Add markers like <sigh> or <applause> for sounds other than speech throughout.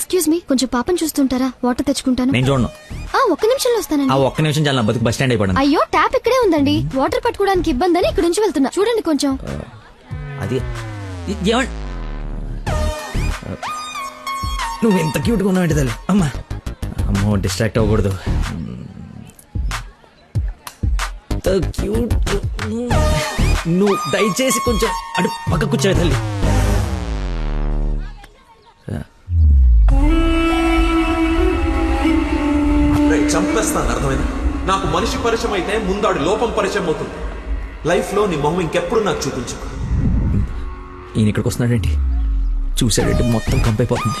Excuse me కొంచెం పాపం చూస్తుంటారా? Water తెచ్చుకుంటాను. నేను చూడను. ఆ ఒక్క నిమిషంలో ఆ వస్తానండి ఒక్క నిమిషం చాలా బతుకు బస్ స్టాండ్ అయిపోయాను అయ్యో ట్యాప్ ఇక్కడే ఉందండి. వాటర్ పట్టుకోవడానికి ఇబ్బంది అని ఇక్కడ నుంచి వెళ్తున్నా. చూడండి కొంచెం. అది నువ్వు ఎంత క్యూట్గా ఉన్నావు తల్లి? అమ్మా. అమ్మో డిస్ట్రాక్ట్ అవ్వకూడదు. క్యూట్ నువ్వు దయచేసి కొంచెం అటు పక్క కూర్చోవే తల్లి. వదిలేస్తాను అర్థమైంది? నాకు మనిషి పరిచయం అయితే ముందాడు లోపం పరిచయం అవుతుంది. లైఫ్లో నీ మొహం ఇంకెప్పుడు నాకు చూపించు ఈయన ఇక్కడికి వస్తున్నాడేంటి? చూసాడంటే మొత్తం కంపైపోతుంది.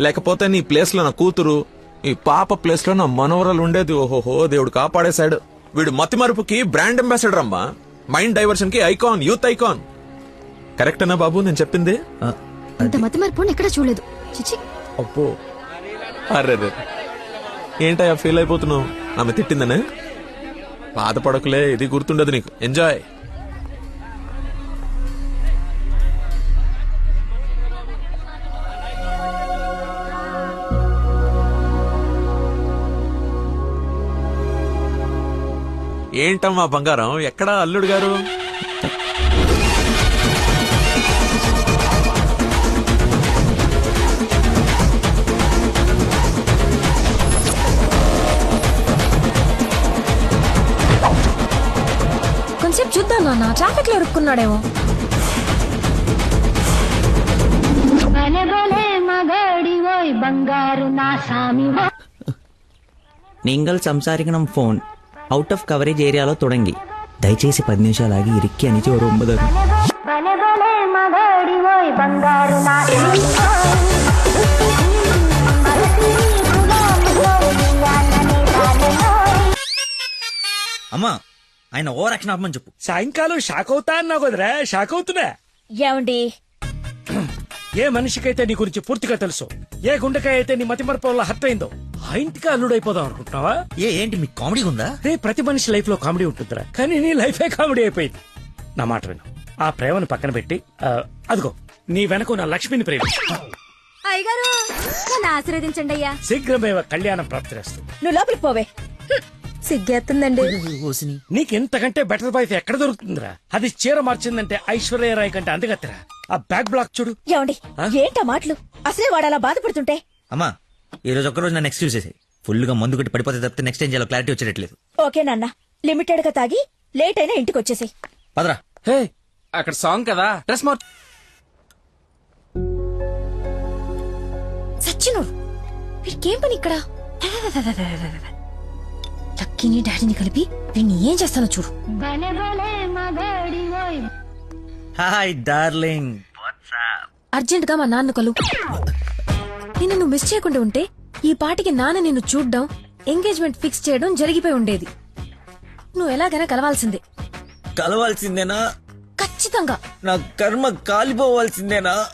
లేకపోతే నీ ప్లేస్లో నా కూతురు ఈ పాప ప్లేస్లో నా మనవరాలు ఉండేది. ఓహోహో దేవుడు కాపాడేశాడు. వీడు మతి మరుపుకి బ్రాండ్ అంబాసిడర్ అమ్మా. మైండ్ డైవర్షన్కి ఐకాన్ యూత్ ఐకాన్. కరెక్టేనా బాబు నేను చెప్పింది? ఇంత మతి మరపు ఎక్కడ చూడలేదు. చిచి అబ్బో. అరే ఏంటయ్యా ఫీల్ అయిపోతున్నావు? ఆమె తిట్టిందనే? బాధపడకులే ఇది గుర్తుండదు నీకు. ఎంజాయ్ ఏంటమ్మా బంగారం? ఎక్కడా అల్లుడు గారు? కొంచెం చూద్దాం నాన్న ట్రాఫిక్లో ఇరుక్కున్నాడేమో భలే భలే మగాడివోయ్ అవుట్ ఆఫ్ కవరేజ్ ఏరియాలో తొడంగి. దయచేసి పది నిమిషాలు ఆగి ఇరిక్కి అని చివరి ఒంబదారు అమ్మా ఆయన ఓ రక్షణ ఆపమని చెప్పు. సాయంకాలం షాక్ అవుతా అన్నా కుదరా? షాక్ అవుతున్నా. ఏమండి? ఏ మనిషికైతే నీ గురించి పూర్తిగా తెలుసు ఏ గుండెకాయ అయితే నీ మతి మరపు వల్ల హత్య అయిందో ఆ ఇంటికి అల్లుడైపోదాం అనుకుంటున్నావా? ఏ ఏంటి మీకు కామెడీ ఉందా? రే ప్రతి మనిషి లైఫ్లో కామెడీ ఉంటుందిరా. కానీ నీ లైఫే కామెడీ అయిపోయింది. నా మాట విను. ఆ ప్రేమను పక్కన పెట్టి ఆ, అదిగో నీ వెనక నా లక్ష్మిని ప్రేమ. అయ్యగారు నన్ను ఆశీర్వదించండి అయ్యా. శీఘ్రమేవ కళ్యాణం ప్రాప్తిరేస్తుంది నువ్వు లోపలికి పోవే. సిగ్గేస్తుందండి. నీకెంతకంటే బెటర్ వైఫ్ ఎక్కడ దొరుకుతుందిరా? అది చీర మార్చిందంటే ఐశ్వర్య రాయ్ కంటే అందుగత్తరా ఆ బ్యాక్ బ్లాక్ చూడు. ఏమండి ఏంటా మాటలు? అసలే వాడు అలా బాధపడుతుంటే? అమ్మా ఈ రోజు ఒక్కరోజు నన్ను ఎక్స్క్యూజ్ చేసేది ఫుల్గా మందు కొట్టి పడిపోతే తప్పితే నెక్స్ట్ ఏం చేయాలో క్లారిటీ వచ్చేటట్లేదు. ఓకే నాన్న లిమిటెడ్గా తాగి లేట్ అయినా ఇంటికి వచ్చేసాయి. పదరా. హే. అక్కడ సాంగ్ కదా డ్రెస్ మార్ సచ్చినోడు వీడికేం పని ఇక్కడ? <laughs> లక్కీని డాడీని కలిపి వీడిని ఏం చేస్తానో చూడు. హాయ్ డార్లింగ్ అర్జెంట్గా మా నాన్న కలు. నిన్ను నువ్వు మిస్ చేయకుండా ఉంటే ఈ పాటికి నాన్న నిన్ను చూడ్డం ఎంగేజ్మెంట్ ఫిక్స్ చేయడం జరిగిపోయి ఉండేది. నువ్వు ఎలాగైనా కలవాల్సిందే. కలవాల్సిందేనా? ఖచ్చితంగా. నా కర్మ కాలిపోవాల్సిందేనా?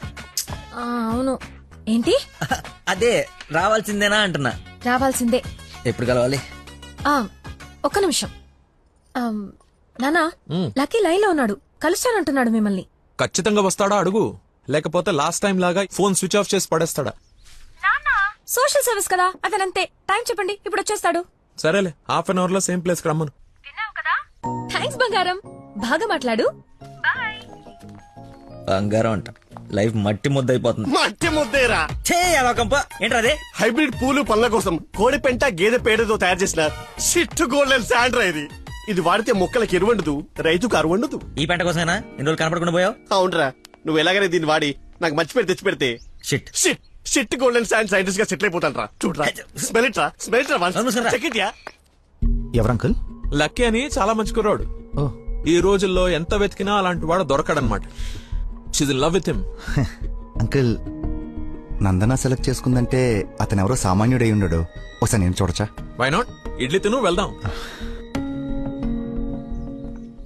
ఆ, అవును. ఏంటి? అదే రావాల్సిందేనా అంటున్నా. రావాల్సిందే. ఎప్పుడు కలవాలి? ఆ ఒక్క నిమిషం. నానా లక్కీ లైన్లో ఉన్నాడు. కలుస్తానంటున్నాడు మిమ్మల్ని. ఖచ్చితంగా వస్తాడా అడుగు? లేకపోతే లాస్ట్ టైం లాగా ఫోన్ స్విచ్ ఆఫ్ చేసి పడేస్తాడా? సోషల్ సర్వీస్ కదా అతనంతే టైం చెప్పండి ఇప్పుడు వచ్చేస్తాడు. సరేలే హాఫ్ అన్ అవర్లో సేమ్ ప్లేస్ రమ్మను. బంగారం. బాగా మాట్లాడు. బంగారం అంట. లైఫ్ మట్టి ముద్ద అయిపోతుంది. మట్టి ముద్దేరా. చే కంప. ఏంట్రా అదే? హైబ్రిడ్ పూలు పళ్ళ కోసం కోడి పెంట గేదె పేడతో తయారు చేసిన షిట్ గోల్డెన్ శాండ్రా ఇది. ఇది వాడితే మొక్కలకి ఎరువండదు రైతుకు అరువండదు. ఈ పంట కోసమేనా? ఎన్ని రోజులు కనపడకుండా పోయావు? అవునరా. నువ్వు ఎలాగైనా దీన్ని వాడి నాకు మంచి పేరు తెచ్చి పెడితే. Shit shit shit golden sand సైంటిస్ట్గా settle అయిపోతాను రా చూడరా స్మెల్ ఇట్ రా. స్మెల్ ఇట్ రా. చెక్ ఇట్ యా ఎవరంకుల్ లక్కీ అని చాలా మంచి కుర్రాడు. ఈ రోజుల్లో ఎంత వెతికినా అలాంటి వాడు దొరకడనమాట she's in love with him uncle Nandana select చేసుకుందంటే అతను ఎవరో సామాన్యుడై ఉండడు. ఒకసారి నేను చూడచ్చా? వై నాట్ ఇడ్లీ తిను వెళ్దాం.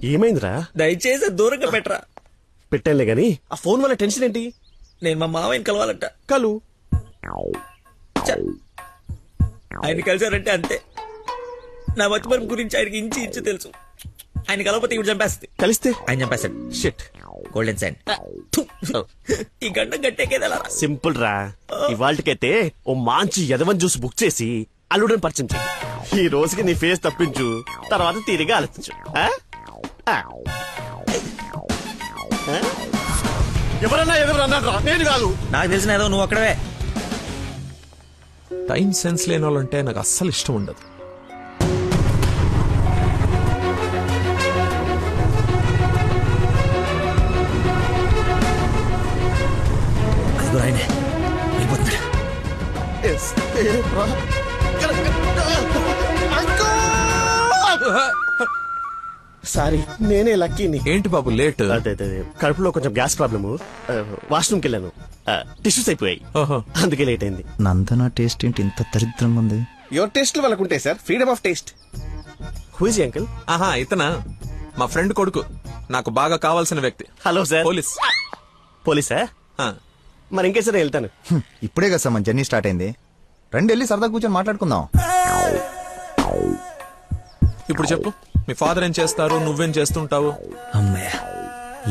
ఏమైందిరా? దయచేసి దూరంగా పెట్టరా. పెట్టానులే గాని. ఆ ఫోన్ వల్ల టెన్షన్ ఏంటి? నేను మా మావయ్యని కలవాలంట. కలు. ఆయన కలిసారంటే అంతే. నా మతిమరుపు గురించి ఆయనకి ఇంచి ఇంచు తెలుసు. ఆయన కలవకపోతే ఇప్పుడు చంపేస్తుంది. కలిస్తే? ఆయన చంపేస్తాడు. షిట్ గోల్డెన్ సైన్ ఈ గంట గట్టేకేదలా సింపుల్ రా. ఇవాళకైతే ఓ మంచి యదవన్ జ్యూస్ బుక్ చేసి అల్లుడని పరిచయం చెయ్యి ఈ రోజుకి నీ ఫేస్ తప్పించు తర్వాత తీరిగా ఆలోచించు? ఎవరన్నా రా నేను కాదు. నాకు తెలిసిన ఏదో నువ్వు అక్కడవే. టైం సెన్స్ లేని వాళ్ళంటే నాకు అస్సలు ఇష్టం ఉండదు. ఆయనే. వెళ్ళిపోతున్నాడు. సారీ నేనే లక్కీని. ఏంటి బాబు లేట్? అదే. కడుపులో కొంచెం గ్యాస్ ప్రాబ్లము. వాష్రూమ్కి వెళ్ళాను. టిష్యూస్ అయిపోయాయి. ఓహో. అందుకే లేట్ అయింది. నందన టేస్ట్ ఏంటి ఇంత దరిద్రంగా ఉంది? యువర్ టేస్ట్ వాళ్ళకు ఉంటాయి sir freedom of taste whose uncle ఆహా ఇతనా? మా ఫ్రెండ్ కొడుకు. నాకు బాగా కావాల్సిన వ్యక్తి. Hello sir police. పోలీసా? మరి ఇంకే సరే వెళ్తాను. ఇప్పుడే కదా సార్ మన జర్నీ స్టార్ట్ అయింది. రండి వెళ్ళి సరదా కూర్చొని మాట్లాడుకుందాం. ఇప్పుడు చెప్పు మీ ఫాదర్ ఏం చేస్తారు నువ్వేం చేస్తుంటావు? అమ్మయ్య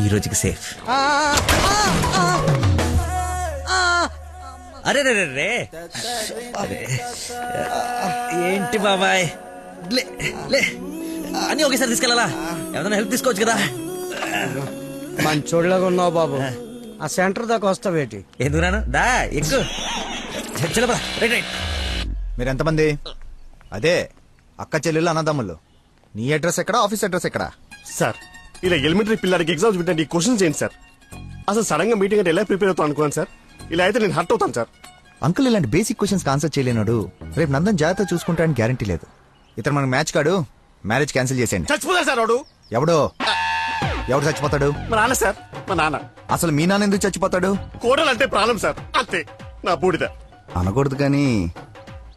ఈ రోజుకి సేఫ్. అరే రే రే అరే. ఏంటి బాబాయ్? లే లే. అన్ని ఒకేసారి తీసుకెళ్ళాలా? ఏదైనా హెల్ప్ తీసుకోవచ్చు కదా. మంచోళ్ళగా ఉన్నావు బాబు. ఆ సెంటర్ దాకా వస్తావేటి? ఎందుకు రాను? దా ఎక్కు. చలపా రైట్ రైట్. మీరు ఎంతమంది అదే అక్క చెల్లెలు అన్నదమ్ములు. నీ అడ్రస్ ఎక్కడ ఆఫీస్ అడ్రస్ ఎక్కడ? సార్ ఇలా ఎలిమెంటరీ పిల్లలకి ఎగ్జామ్స్ పెట్టండి క్వశ్చన్స్ ఏంటి సార్? అసలు సడన్గా మీటింగ్ అంటే ఎలా ప్రిపేర్ అవుతాను అనుకున్నాను సార్? ఇలా అయితే నేను హర్ట్ అవుతాను సార్. అంకుల్ ఇలాంటి బేసిక్ క్వశ్చన్స్ ఆన్సర్ చేయలేనాడు. రేపు నందన్ జాగ్రత్త చూసుకుంటాడని గ్యారంటీ లేదు. ఇతను మనకు మ్యాచ్ కాడు మ్యారేజ్ క్యాన్సిల్ చేసేయండి. చచ్చిపోతా సార్ వాడు. ఎవడో? ఎవడు చచ్చిపోతాడు? మా నాన్న సార్ మా నాన్న. అసలు మీ నాన్న ఎందుకు చచ్చిపోతాడు? కోడలు అంటే ప్రాణం సార్ అంతే. నా బూడిద. అనకూడదు కానీ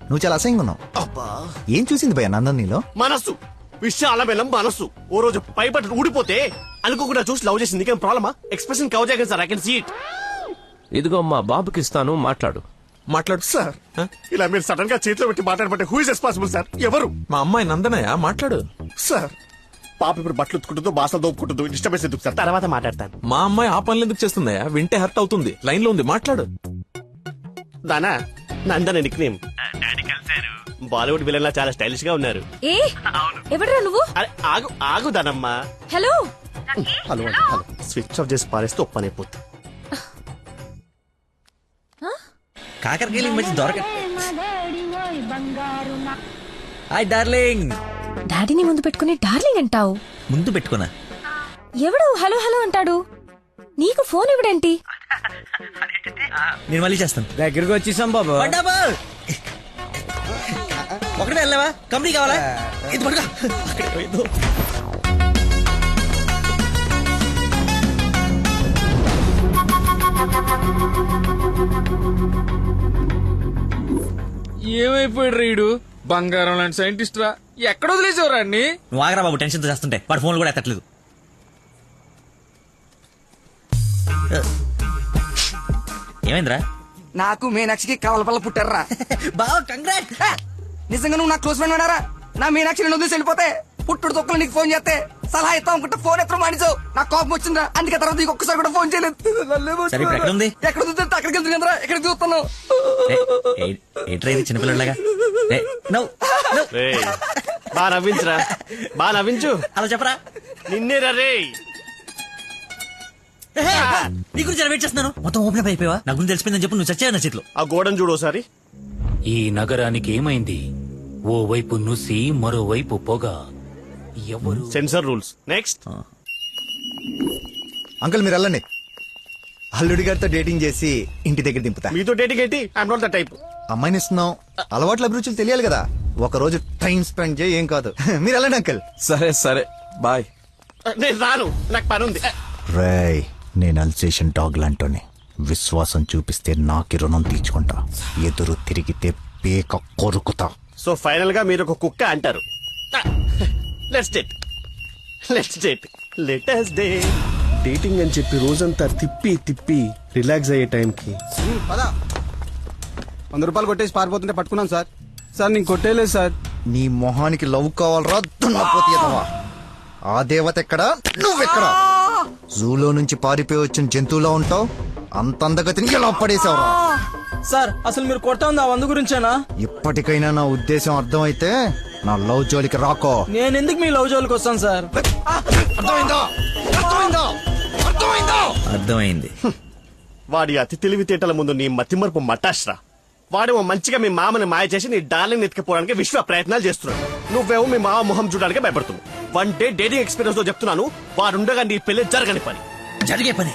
నువ్వు చాలా అసహ్యంగా ఉన్నావు. అబ్బా. ఏం చూసింది భయ నందన్ నీలో? మనస్సు. విషయాల బెల్లం మనస్సు. ఓ రోజు పైపట్టు ఊడిపోతే అనుకోకుండా చూసి లవ్ చేసింది. కానీ ప్రాబ్లమా? ఎక్స్ప్రెషన్ కవర్ చేయగలను sir I can see it ఇదిగో మా బాబుకి ఇస్తాను మాట్లాడు. మాట్లాడు సార్? ఇలా మీరు సడన్గా చేతిలో పెట్టి మాట్లాడబట్టే హూ ఇస్ రెస్పాన్సిబుల్ సార్? ఎవరు? మా అమ్మాయి నందనయ్య మాట్లాడు. సార్ పాప ఇప్పుడు బట్టలు ఉత్తుకుంటుందో బాసలు దోపుకుంటుందో డిస్టర్బెన్స్ ఎందుకు సార్? తర్వాత మాట్లాడతాను. మా అమ్మాయి ఆ పనులు ఎందుకు చేస్తుందయ్యా? వింటే హర్ట్ అవుతుంది. లైన్లో ఉంది మాట్లాడు. దానా Nandana nickname Bollywood villain లా చాలా స్టైలిష్గా ఉన్నారు. ఏ? ఎవడరా నువ్వు? అరే, ఆగు ఆగు దానమ్మా. Hello? Hello hello. Hello. Switch off చేసి పారేస్తే ఒప్పనైపోతుంది. కాకరకాయలు ఈ మధ్య దొరక హాయ్ డార్లింగ్ డాడీని ముందు పెట్టుకుని డార్లింగ్ అంటావు. ముందు పెట్టుకున్నా. ఎవడు హలో హలో అంటాడు. నీకు ఫోన్ ఇవ్వడేంటి నేను మళ్ళీ చేస్తాను. దగ్గరికి వచ్చేసాం బాబు. ఒకటే వెళ్ళావా? కంపెనీ కావాలా? ఇది పడుకో అక్కడే పోయిందో. ఏమైపోయాడు రీడు? బంగారం లాంటి సైంటిస్ట్ రా. ఎక్కడ వదిలేసేవారా అన్ని? నువ్వు ఆగరా బాబు టెన్షన్ చేస్తుంటే. వాడు ఫోన్ కూడా ఎత్తట్లేదు. ఏమైందిరా? నాకు మీనాక్షికి కవలపల్ల పుట్టారా <laughs> బావ కంగ్రాట్ నిజంగా నువ్వు నా క్లోజ్ ఫ్రెండ్ ఉన్నారా నా మీనాక్షి నేను వదిలేసి వెళ్ళిపోతే? పుట్టుడు తొక్కలు నీకు ఫోన్ చేస్తే సలహా ఇస్తాం అనుకుంటే ఫోన్ ఎత్తడం మానేసావు నాకు కోపం వచ్చిందా అందుకే తర్వాత నీకు ఒక్కసారి కూడా ఫోన్ చేయలేదు. నన్నేమో సరే, ఇప్పుడు ఎక్కడ ఉంది? ఎక్కడ చూస్తే అక్కడికి వెళ్తుంది చూస్తున్నావు? ఏంట్రా ఇది చిన్నపిల్లలాగా. బాగా నవ్వించురా. బాగా నవ్వించు. అలా చెప్పరా? నిన్నే రే నీ గురించి వెయిట్ చేస్తున్నాను? మొత్తం ఓపెన్ అప్ అయిపోయావా? నా గురించి తెలిసిపోయిందని చెప్పి నువ్వు చచ్చావు నా చేతిలో? ఆ గోడను చూడు ఒకసారి ఈ నగరానికి ఏమైంది? ఓ వైపు నుసి మరోవైపు పొగ. ఎవరు? Sensor rules. నెక్స్ట్ అంకుల్ మీరు వెళ్ళండి. అల్లుడి గారితో డేటింగ్ చేసి ఇంటి దగ్గర దింపుతా. మీతో డేటింగ్ ఏంటి? ఐఎమ్ నాట్ ద టైప్ అమ్మాయిని ఇస్తున్నాం. అలవాట్ల అభిరుచులు తెలియాలి కదా. ఒక రోజు టైం స్పెండ్ చేయి ఏం కాదు. <laughs> మీరు వెళ్ళండి అంకుల్. సరే సరే. బాయ్. నేను రాను. నాకు పని ఉంది రేయ్ నేను అల్సేషన్ డాగ్ లాంటోని. విశ్వాసం చూపిస్తే నాకి రుణం తీర్చుకుంటా. ఎదురు తిరిగితే పేక కొరుకుతా. సో ఫైనల్గా మీరు ఒక కుక్క అంటారు. Let's date let's date latest day dating అని చెప్పి రోజంతా తిప్పి తిప్పి రిలాక్స్ అయ్యే టైంకి. వంద రూపాయలు కొట్టేసి పారిపోతుంటే పట్టుకున్నాం సార్. సార్ నేను కొట్టేయలేదు సార్. నీ మొహానికి లవ్ కావాలరా దున్నపోతే ఎదవా. ఆ దేవత ఎక్కడా? నువ్వెక్కడా? జూలో నుంచి పారిపోయి వచ్చిన జంతువులా ఉంటావు? అంత అందగతిని ఎలా పడేసావురా? సార్ అసలు మీరు కొడతా ఉంది ఆ వంద గురించేనా? ఇప్పటికైనా నా ఉద్దేశం అర్థమైతే నా లవ్ జోలికి రాకో. నేను ఎందుకు మీ లవ్ జోలికి వస్తాను సార్? అర్థమైందా? అర్థమైందా? అర్థమైందా? అర్థమైంది. వాడి అతి తెలివితేటల ముందు నీ మతిమరుపు మటాష్రా. వాడేమో మంచిగా మీ మామని మాయ చేసి నీ డార్లింగ్ ఎత్తుకుపోవడానికి విశ్వ ప్రయత్నాలు చేస్తున్నాడు. నువ్వేమో మీ మామ మొహం చూడడానికి భయపడుతున్నావు. వన్ డే డేటింగ్ ఎక్స్పీరియన్స్తో చెప్తున్నాను వాడుండగా నీ పెళ్ళి జరగని పని. జరిగే పని.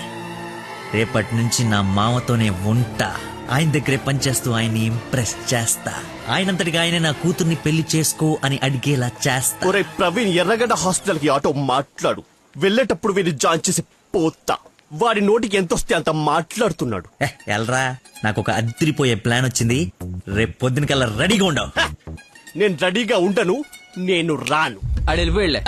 రేపటి నుంచి నా మామతోనే ఉంటా. ఆయన దగ్గరే పనిచేస్తూ ఆయన్ని ఇంప్రెస్ చేస్తా. ఆయనంతటిగా ఆయన నా కూతుర్ని పెళ్ళి చేసుకో అని అడిగేలా చేస్తా. ఒరే ప్రవీణ్ ఎర్రగడ్డ హాస్పిటల్కి ఆటో మాట్లాడు. వెళ్ళేటప్పుడు వీడిని జాయిన్ చేసి పోతా. వాడి నోటికి ఎంత వస్తే అంత మాట్లాడుతున్నాడు. ఏ, ఎల్రా నాకు ఒక అదిరిపోయే ప్లాన్ వచ్చింది. రేపు పొద్దునకల్లా రెడీగా ఉండవు నేను రెడీగా ఉండను నేను రాను. ఆడు వెళ్ళిపోయాడులే